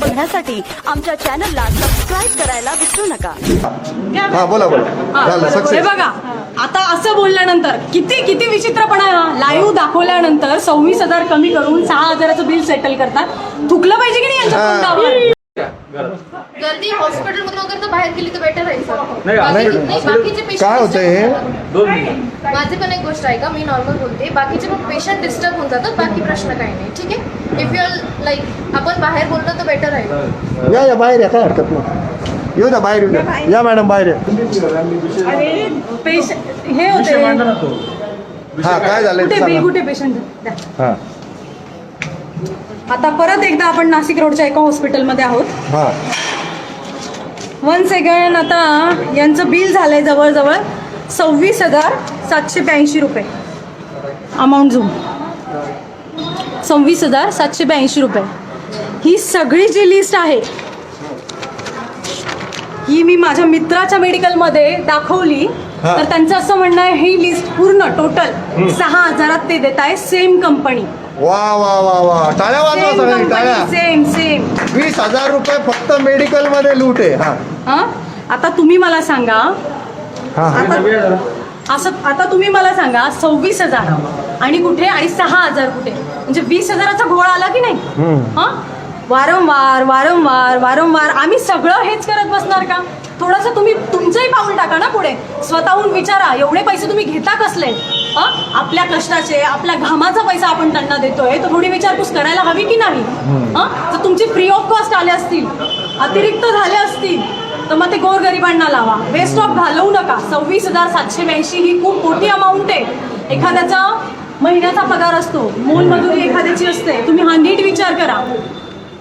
पाहण्यासाठी आमच्या चॅनलला सबस्क्राईब करायला विसरू नका. हा बोला बोला. झालं हे सक्सेस बघा आता असं बोलल्यानंतर किती किती विचित्रपणा आहे हा लाईव्ह दाखवल्यानंतर सव्वीस हजार कमी करून सहा हजाराचं बिल सेटल करतात. थुकलं पाहिजे की नाही यांच्या हा. तोंडावर? गर्दी हॉस्पिटल मधून वगैरे तर बाहेर गेली तर बेटर राहील सर नाही, बाकी- नाही, बाकीचे patient काय होतंय हे? disturb होतात. माझी पण एक गोष्ट आहे का? मी नॉर्मल बोलते. बाकीचे पण पेशंट डिस्टर्ब होऊन जातात. बाकी प्रश्न काही नाही. ठीक आहे? इफ यू लाईक आपण बाहेर बोललो तर बेटर राहील या या बाहेर या काय हरकत नाही. येऊ द्या बाहेर येऊ द्या. या मॅडम बाहेर या. अरे पेशंट हे होते. हा काय झालंय ते कुठे बिल सांगा. कुठे पेशंट हा. आता परत एकदा आपण नाशिक रोडच्या एका हॉस्पिटलमध्ये आहोत. हा. वन सेकंड आता यांचं बिल झालंय जवळजवळ सव्वीस हजार सातशे ब्याऐंशी रुपये. अमाऊंट झूम सव्वीस हजार सातशे ब्याऐंशी रुपये. ही सगळी जी लिस्ट आहे ही मी माझ्या मित्राच्या मेडिकलमध्ये दाखवली. तर त्यांचं असं म्हणणं आहे ही लिस्ट पूर्ण टोटल सहा हजारात ते देत आहे सेम कंपनी वा वा वा वा. टाळ्या वाजवा सेम सगळ्यांनी टाळ्या. सेम सेम वीस हजार रुपये फक्त मेडिकलमध्ये लूट आहे. हा. हा? आता तुम्ही मला सांगा हा. आता असं आता तुम्ही मला सांगा सव्वीस हजार आणि कुठे? आणि सहा हजार कुठे? म्हणजे वीस हजाराचा घोळा आला की नाही. हा? वारंवार वारंवार वारंवार. आम्ही सगळं हेच करत बसणार का? थोडंसं तुम्ही तुमचंही पाऊल टाका ना पुढे. स्वतःहून विचारा एवढे पैसे तुम्ही घेता कसले? हा? आपल्या कष्टाचे आपल्या घामाचा पैसा आपण त्यांना देतोय. तर थोडी विचारपूस करायला हवी की नाही? हा? तर तुमची फ्री ऑफ कॉस्ट आले असतील. अतिरिक्त झाले असतील. तर मग ते गोरगरिबांना लावा. वेस्ट ऑफ घालवू नका. सव्वीस हजार सातशे ब्याऐंशी ही खूप मोठी अमाऊंट आहे. एखाद्याचा महिन्याचा पगार असतो. मोलमजुरी एखाद्याची असते. तुम्ही हा नीट विचार करा.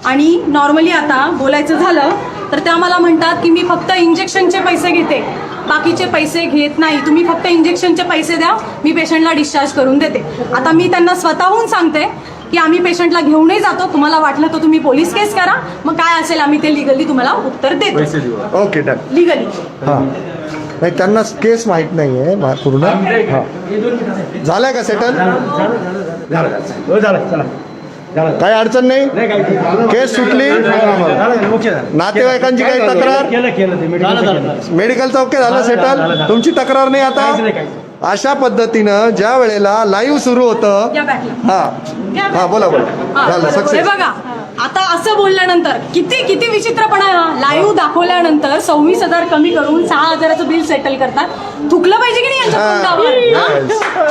आणि नॉर्मली आता बोलायचं झालं तर त्या मला म्हणतात की मी फक्त इंजेक्शनचे पैसे घेते. बाकीचे पैसे घेत नाही. तुम्ही फक्त इंजेक्शनचे पैसे द्या. मी पेशंटला डिस्चार्ज करून देते. आता मी त्यांना स्वतःहून सांगते की आम्ही पेशंटला घेऊनही जातो. तुम्हाला वाटलं तर तुम्ही पोलीस केस करा. मग काय असेल आम्ही ते लिगली तुम्हाला उत्तर देतो. ओके डन लिगली हा. नाही त्यांना केस माहीत नाहीये मा- पूर्ण हा झालंय का सेटल काही अडचण नाही केस सुटली नातेवाईकांची काही तक्रार मेडिकलचं ओके झालं सेटल तुमची तक्रार नाही आता अशा पद्धतीनं ज्या वेळेला लाईव्ह सुरू होतं हा हा बोला बोला हा, झालं. हे सक्सेस बघा आता असं बोलल्यानंतर किती किती विचित्रपणा लाईव्ह दाखवल्यानंतर सव्वीस हजार कमी करून सहा हजाराचं बिल सेटल करतात थुकलं पाहिजे की नाही यांच्या. तोंडावर हा?